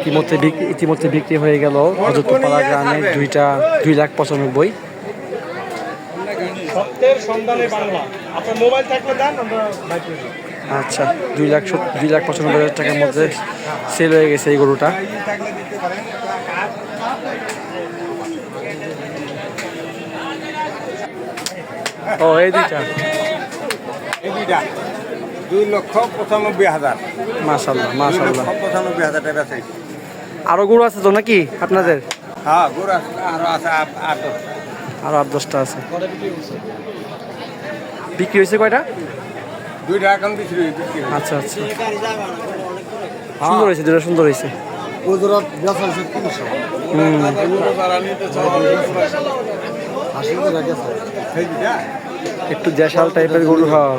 ইতিমধ্যে বিক্রি ইতিমধ্যে বিক্রি হয়ে গেল হজরতপাড়া গ্রামে দুইটা দুই লাখ পঁচানব্বই। আচ্ছা দুই লাখ দুই লাখ পঁচানব্বই হাজার টাকার মধ্যে সেল হয়ে গেছে এই গরুটা। ও এই দুইটা। এই দুইটা। দুই লক্ষ পঁচানব্বই হাজার। মাশাল্লাহ মাশাল্লাহ পঁচানব্বই হাজার টাকা চাইছি আরও গরু আছে তো নাকি আপনাদের? হ্যাঁ গরু আছে আরও আছে আট- দশটা। আরও আট দশটা আছে। বিক্রি হয়েছে? কয়টা? দুইটা এখন বিক্রি বিক্রি হয়েছে। আচ্ছা আচ্ছা। সুন্দর হয়েছে দুটো সুন্দর হয়েছে। গুজরাট বেচা হচ্ছে তিনশো। হুম। একটু দেশাল টাইপের গরু হ্যাঁ।